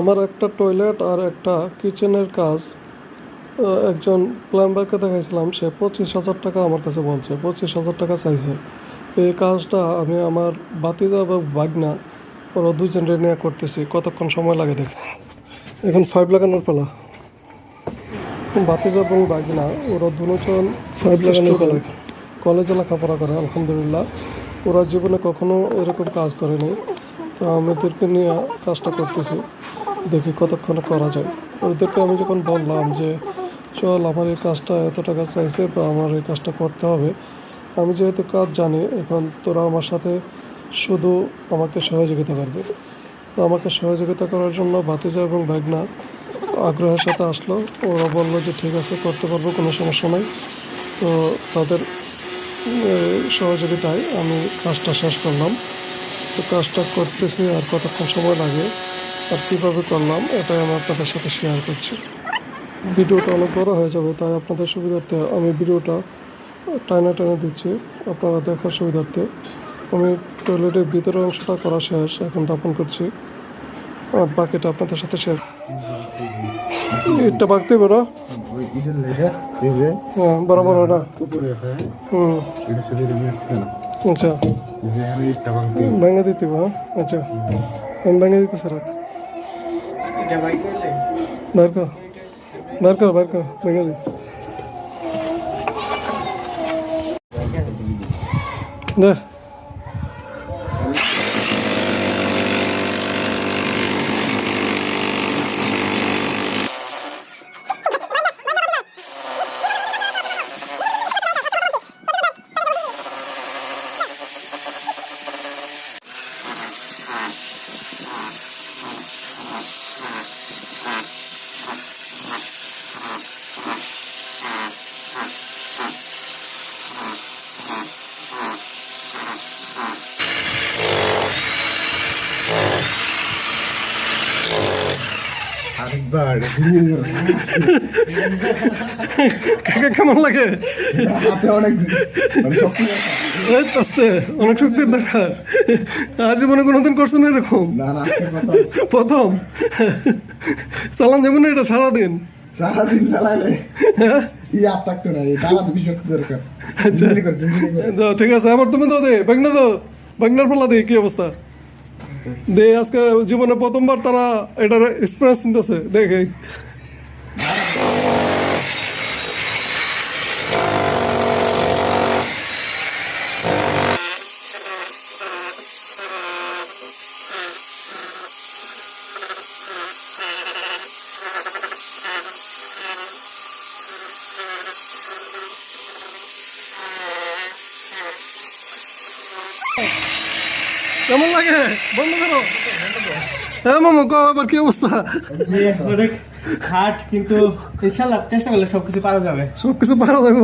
আমার একটা টয়লেট আর একটা কিচেনের কাজ একজন প্লাম্বারকে দেখাইছিলাম সে পঁচিশ হাজার টাকা আমার কাছে বলছে পঁচিশ হাজার টাকা চাইছে। তো এই কাজটা আমি আমার বাতিজা এবং বাগনা ওরা দুজন নিয়ে করতেছি কতক্ষণ সময় লাগে দেখি। এখন ফাইভ লাগানোর পালা। বাতিজা এবং বাগনা ওরা দুজন ফাইভ লাগানোর পালা। কলেজে লেখাপড়া করে আলহামদুলিল্লাহ। ওরা জীবনে কখনো এরকম কাজ করেনি। তো আমাদেরকে নিয়ে কাজটা করতেছি। দেখি কতক্ষণ করা যায়। ওদেরকে আমি যখন বললাম যে, চল আমার এই কাজটা এত টাকা চাইছে বা আমার এই কাজটা করতে হবে। আমি যেহেতু কাজ জানি, এখন তোরা আমার সাথে শুধু আমাকে সহযোগিতা করবে। তো আমাকে সহযোগিতা করার জন্য ভাতিজা এবং ভাগনা আগ্রহের সাথে আসলো। ওরা বলল যে, ঠিক আছে, করতে পারব, কোনো সমস্যা নাই। তো তাদের সহযোগিতায় আমি কাজটা শেষ করলাম। তো কাজটা করতেছি আর কতক্ষণ সময় লাগে। আর কীভাবে করলাম এটাই আমি আপনাদের সাথে শেয়ার করছি। ভিডিওটা অনেক বড় হয়ে যাবে তাই আপনাদের সুবিধার্থে আমি ভিডিওটা টাইনে টাইনে দিচ্ছি আপনারা দেখার সুবিধার্থে। আমি টয়লেটের ভিতরের অংশটা করা শেষ এখন দাপন করছি। আর বাকিটা আপনাদের সাথে শেয়ার ইটটা বাগতে বেরো হ্যাঁ বড় বড় না। হুম। আচ্ছা। ভেঙে দিতে আচ্ছা আমি ভেঙে দিতে স্যার বের কর বের কর বের কর ভেঙে দি দে আরেকবার কাকা কেমন লাগে হাতে অনেক মানে আস্তে অনেক শক্তির দরকার আজীবনে কোনোদিন করছ না এরকম? প্রথম। চালান যাব না এটা সারাদিন? সারাদিন চালাইলে হ্যাঁ? থাকতো না শক্তি দরকার। দাও, ঠিক আছে আবার তুমি তো দে পাল্লা কি অবস্থা? দে আজকে জীবনে প্রথমবার তারা এটার এক্সপিরিয়েন্স নিতেছে দেখে কেমন লাগে? বন্ধ করো। হ্যাঁ মামা কো আবার কি অবস্থা? যে অনেক হার্ড কিন্তু ইনশাল্লাহ চেষ্টা করলে সবকিছু পারা যাবে। সবকিছু পারা যাব।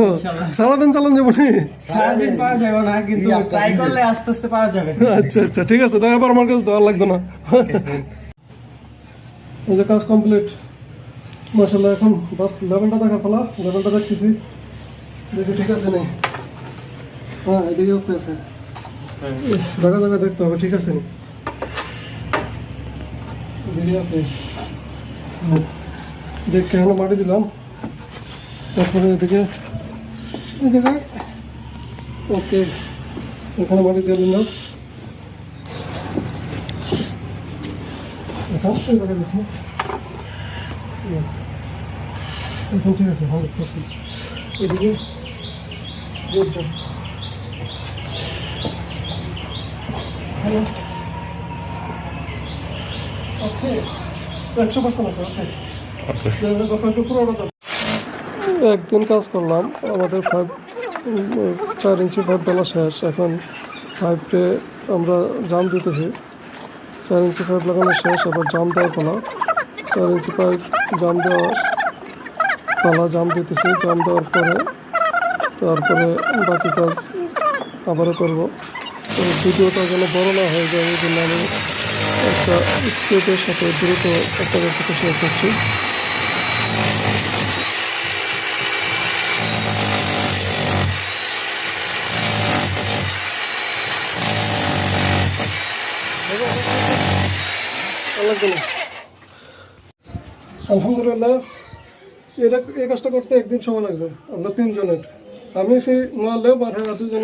সারাদিন চালান যাব নি সারাদিন পারা যাবে না কিন্তু ট্রাই করলে আস্তে আস্তে পারা যাবে। আচ্ছা আচ্ছা ঠিক আছে তাই আবার আমার কাছে দেওয়ার লাগবে না। এই যে কাজ কমপ্লিট মাসাল্লাহ এখন বাস লেভেলটা দেখা ফেলা লেভেলটা দেখতেছি। দেখি ঠিক আছে নেই হ্যাঁ এদিকে ওকে আছে। জায়গা জায়গা দেখতে হবে, ঠিক আছে? দেখ কেন মাটি দিলাম। তারপরে এদিকে এই জায়গায় ওকে, এখানে মাটি দিয়ে দিলাম। এখন এই জায়গায় দেখো। এখন ঠিক আছে এদিকে গুড জব হ্যালো ওকে একশো পার্সেন্ট আছে ওকে একদিন কাজ করলাম আমাদের ফাইভ চার ইঞ্চি ফাইভ বেলা শেষ এখন ফাইভে আমরা জাম দিতেছি। চার ইঞ্চি পাইপ লাগানো শেষ আবার জাম দেওয়ার পালা। চার ইঞ্চি পাইপ জাম দেওয়া পালা জাম দিতেছি জাম দেওয়ার পরে তারপরে বাকি কাজ আবারও করব। তো ভিডিওটা যেন বড় না হয়ে যায়, এই জন্য আমি একটা স্পিডের সাথে দ্রুত আপনাদের সাথে শেয়ার করছি। আলহামদুলিল্লাহ এটা এই কাজটা করতে একদিন সময় লাগছে, আমরা তিনজনের। আমি সেই নোয়া লেবার হেরা দুজন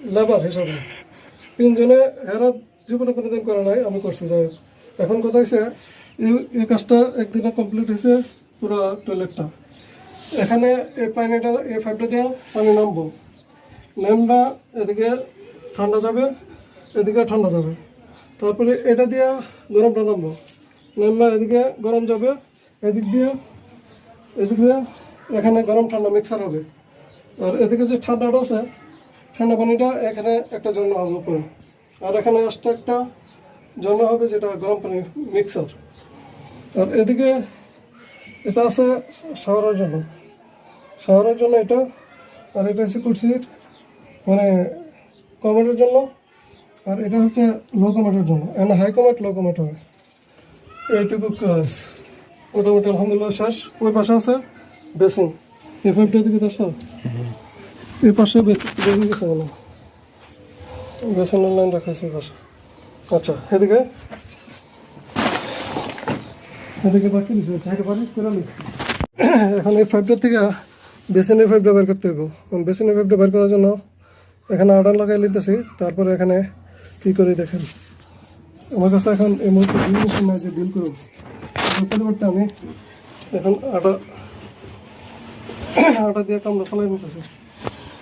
লেবার হিসাবে। তিনজনে হেরা জীবনে কোনোদিন করে নাই, আমি করছি, যাই এখন কথা হয়েছে এই এই কাজটা একদিনে কমপ্লিট হয়েছে পুরো টয়লেটটা। এখানে এই পানিটা, এই পাইপটা দিয়ে পানি নামবো। নামবা এদিকে ঠান্ডা যাবে, এদিকে ঠান্ডা যাবে। তারপরে এটা দিয়ে গরমটা নামবো। নামবা এদিকে গরম যাবে, এদিক দিয়ে এদিক দিয়ে এখানে গরম ঠান্ডা মিক্সার হবে। আর এদিকে যে ঠান্ডাটা আছে ঠান্ডা পানিটা এখানে একটা জন্য হবে উপরে। আর এখানে এক্সট্রা একটা জন্য হবে যেটা গরম পানি মিক্সার আর এদিকে এটা আছে শাওয়ারের জন্য। শাওয়ারের জন্য এটা, আর এটা হচ্ছে কুর্সির মানে কমেটের জন্য। আর এটা হচ্ছে লো কমেটের জন্য। এখানে হাই কমেট লো কমেট হবে। এইটুকু কাজ। মোটামুটি আলহামদুলিল্লাহ শেষ। ওই পাশে আছে বেসিন এই পাইপটার দিকে দশ এই পাশে বেসিন গেছে কেন বেসিনের লাইন রাখা আছে এই পাশে। আচ্ছা এদিকে? এদিকে বাকি দিছে সাইডে পানি করে এখন এই পাইপটার থেকে বেসিনের পাইপটা বের করতে হবে বেসিনের পাইপটা বের করার জন্য এখানে আডার লাগাই নিতেছি, তারপরে এখানে কি করে দেখেন। আমার কাছে এখন এই মুহূর্তে ডিল মেশিন নাই যে ডিল করব। পরিবর্তে আমি এখন আটা আটা দিয়ে কামড়া চালাই নিতেছি। মানে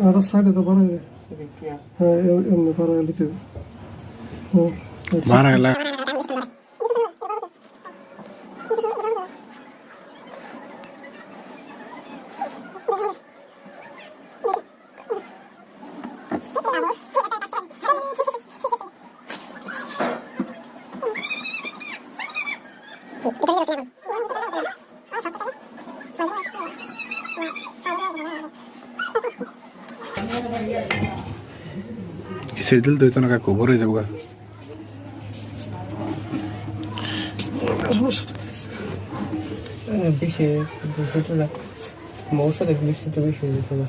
আর সাইডে তো বাড়াই দে এদিক দিয়ে হ্যাঁ এ- এমনি বাড়াই লিতে হবে হ্যাঁ side- বারো লাখ কিসের দিল তুই তো না কাকু ভরে যাব গা। বেশি দুশো লাখ মৌসা দেখ বৃষ্টিটা বেশি হয়ে গেছে না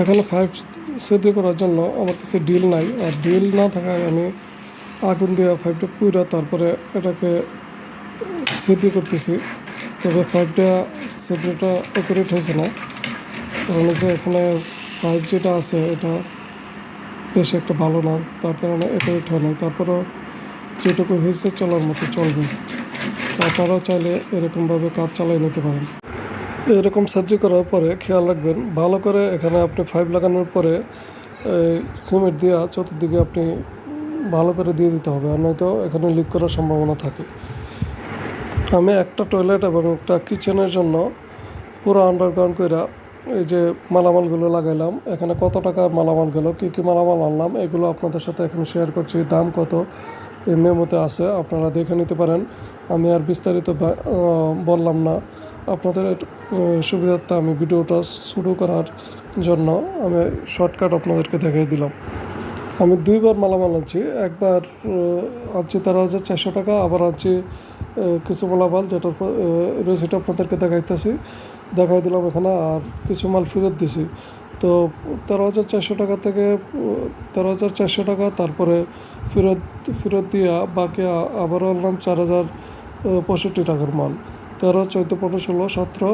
এখানে ফাইভ সেদ্ধ করার জন্য আমার কাছে ডিল নাই। আর ডিল না থাকায় আমি আগুন দিয়ে ফাইভটা পুইরা তারপরে এটাকে সেদ্ধ করতেছি। তবে ফাইভটা সেদ্ধটা অ্যাকুরেট হয়েছে না। কারণ হচ্ছে এখানে ফাইভ যেটা আছে, এটা বেশ একটা ভালো না, তার কারণে অ্যাকুরেট হয় না তারপরেও যেটুকু হয়েছে চলার মতো চলবে। আপনারাও চাইলে এরকমভাবে কাজ চালিয়ে নিতে পারেন। এরকম সার্জারি করার পরে খেয়াল রাখবেন, ভালো করে এখানে আপনি ফাইভ লাগানোর পরে সিমেন্ট দিয়ে চতুর্দিকে আপনি ভালো করে দিয়ে দিতে হবে, আর নয়তো এখানে লিক করার সম্ভাবনা থাকে। আমি একটা টয়লেট এবং একটা কিচেনের জন্য পুরো আন্ডারগ্রাউন্ড করে এই যে মালামালগুলো লাগাইলাম। এখানে কত টাকার মালামাল গেল, কী কী মালামাল আনলাম, এগুলো আপনাদের সাথে এখানে শেয়ার করছি। দাম কত, এই মেমোতে আছে, আপনারা দেখে নিতে পারেন। আমি আর বিস্তারিত বললাম না। আপনাদের সুবিধার্থে আমি ভিডিওটা শুরু করার জন্য আমি শর্টকাট আপনাদেরকে দেখিয়ে দিলাম। আমি দুইবার মালামাল আনছি, একবার আনছি তেরো হাজার চারশো টাকা, আবার আনছি কিছু মালামাল যেটার রেসিট আপনাদেরকে দেখাইতেছি। দেখাই দিলাম এখানে আর কিছু মাল ফেরত দিছি। তো তেরো হাজার চারশো টাকা থেকে তেরো হাজার চারশো টাকা, তারপরে ফেরত ফেরত দিয়া বাকি আবারও আনলাম চার হাজার পঁয়ষট্টি টাকার মাল। তেরো, চোদ্দ, পনেরো, ষোলো, সতেরো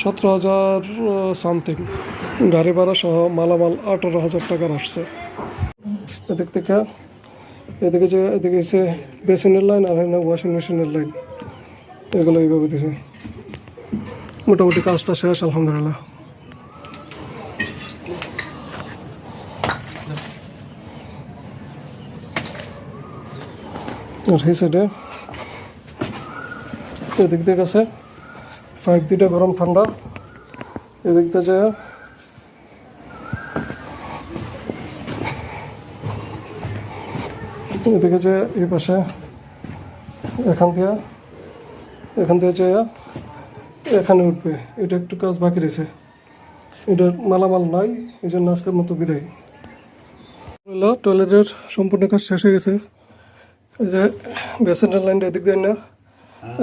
সতেরো হাজার সামথিং গাড়ি ভাড়া সহ মালামাল আঠারো হাজার টাকার আসছে। এদিক থেকে এদিকে যে, এদিকে এসে বেসিনের লাইন আর এখানে ওয়াশিং মেশিনের লাইন এগুলো এইভাবে দিছে। মোটামুটি কাজটা শেষ, আলহামদুলিল্লাহ। আর এই সাইডে এদিক দিয়ে গেছে। ফাইভ দিটা গরম ঠান্ডা। এদিক দিয়ে এদিকে যে এই পাশে, এখান থেকে এখান থেকে যাইয়া এখানে উঠবে। এটা একটু কাজ বাকি রয়েছে। এটার মালামাল নাই এই জন্য আজকের মতো বিদায়। টয়লেটের সম্পূর্ণ কাজ শেষ হয়ে গেছে। এই যে বেসেন্টার লাইনটা এদিক দিয়ে না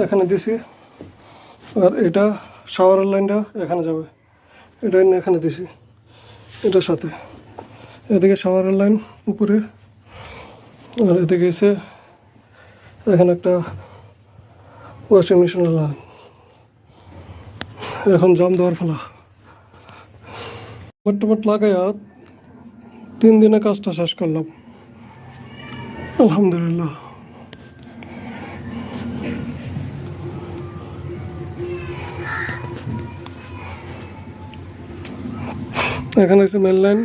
এখানে দিছি। আর এটা শাওয়ারের লাইনটা এখানে যাবে। এটা এখানে দিছি, এটার সাথে। এদিকে শাওয়ারের লাইন উপরে। আর এদিকে এসে এখানে একটা ওয়াশিং মেশিনের লাইন এখন জাম দেওয়ার ফেলা টমাট টমাট লাগাইয়া তিন দিনে কাজটা শেষ করলাম। আলহামদুলিল্লাহ। এখানে হচ্ছে মেন লাইন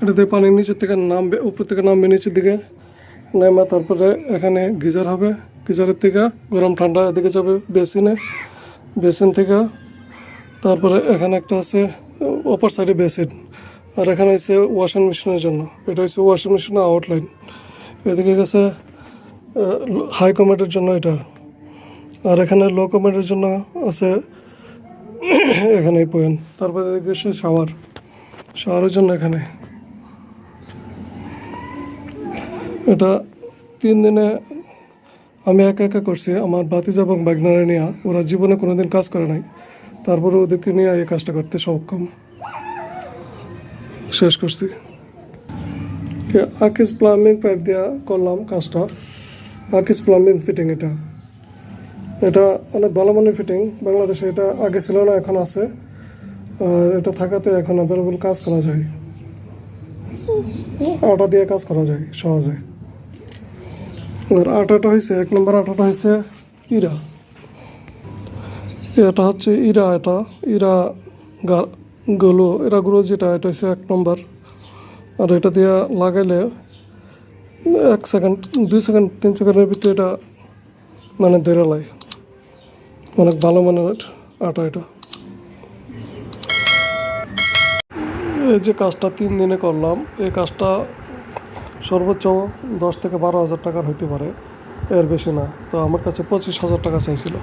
এটাতে পানির নিচের থেকে নামবে, উপর থেকে নামবে নিচের দিকে। নেমে তারপরে এখানে গিজার হবে। গিজারের থেকে গরম ঠান্ডা এদিকে যাবে বেসিনে। বেসিন থেকে, তারপরে এখানে একটা আছে, অপর সাইডে বেসিন। আর এখানে হচ্ছে ওয়াশিং মেশিনের জন্য। এটা হচ্ছে ওয়াশিং মেশিনের আউটলাইন। এদিকে গেছে হাই কমেটের জন্য এটা। আর এখানে লো কমেটের জন্য আছে এখানে পয়েন্ট। তারপরে এদিকে গেছে শাওয়ার। শাওয়ারের জন্য এখানে। এটা তিন দিনে আমি একা একা করছি। আমার বাতিজা এবং বাগনারা নিয়ে। ওরা জীবনে কোনোদিন কাজ করে নাই। তারপরে ওদেরকে নিয়ে এই কাজটা করতে সক্ষম। শেষ করছি। আকিস প্লাম্বিং পাইপ দিয়া করলাম কাজটা। আকিস প্লাম্বিং ফিটিং এটা। এটা অনেক ভালো মানের ফিটিং বাংলাদেশে এটা আগে ছিল না, এখন আছে। আর এটা থাকাতে এখন অ্যাভেলেবল কাজ করা যায়। আটা দিয়ে কাজ করা যায়, সহজে। আর আটাটা হয়েছে এক নম্বর আটাটা হয়েছে ইরা। এটা হচ্ছে ইরা, এটা ইরা গুলো, এরা গুলো যেটা, এটা হচ্ছে এক নম্বর। আর এটা দিয়ে লাগাইলে এক সেকেন্ড, দুই সেকেন্ড, তিন সেকেন্ডের ভিতরে এটা মানে ধরে লাগে অনেক ভালো মানের আটা এটা। এই যে কাজটা তিন দিনে করলাম, এই কাজটা সর্বোচ্চ দশ থেকে বারো হাজার টাকার হইতে পারে। এর বেশি না। তো আমার কাছে পঁচিশ হাজার টাকা চাইছিল।